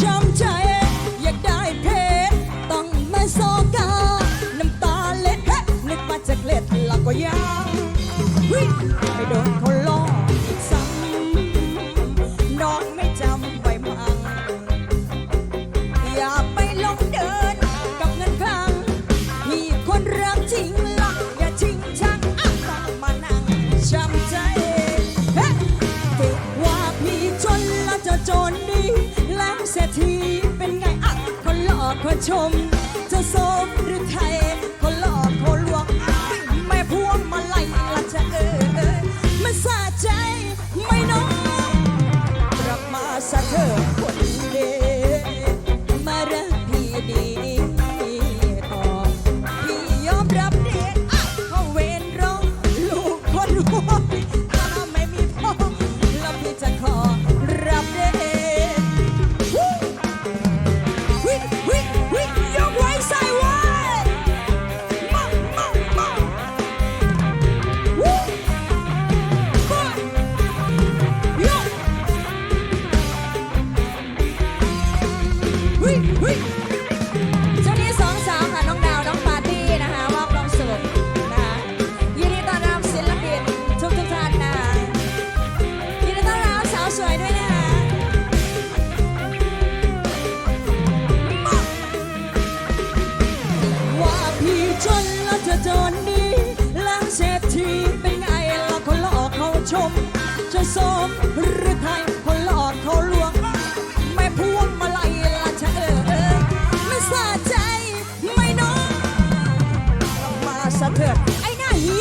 ช้ำใจ อยากได้เพชรต้องมาโซกา น้ำตาเล็ดเฮ้นึกว่าจะเกล็ดหลักก็ยังไปโดนเขาล่อซ้ำน้องไม่จำไว้มั่งอย่าไปลงเดินกับเงินคลังมีคนรักจริงหลักอย่าชิงชังอะต้องมานั่งช้ำใจเฮ้เก็บว่าพี่จนแล้วจะจนดี เศรษฐีเป็นไงอะคนหลอกคนชม จะโสมหรือไทยคนหลอกคนลวงแม่พวงมาไล่ละจะเออมันสะใจไม่น้อยกลับมาสะเธอคนเดมารักพี่ดีตอพี่ยอมรับเดชเข้าเวรร้องลูกคนหัว มจะสมหรือไทยเขหลอกเขาลวง ไม่พวงมาลัยละชะเออเอไม่สาใจไม่น้องมาสะเถิดไอ้หน้าหี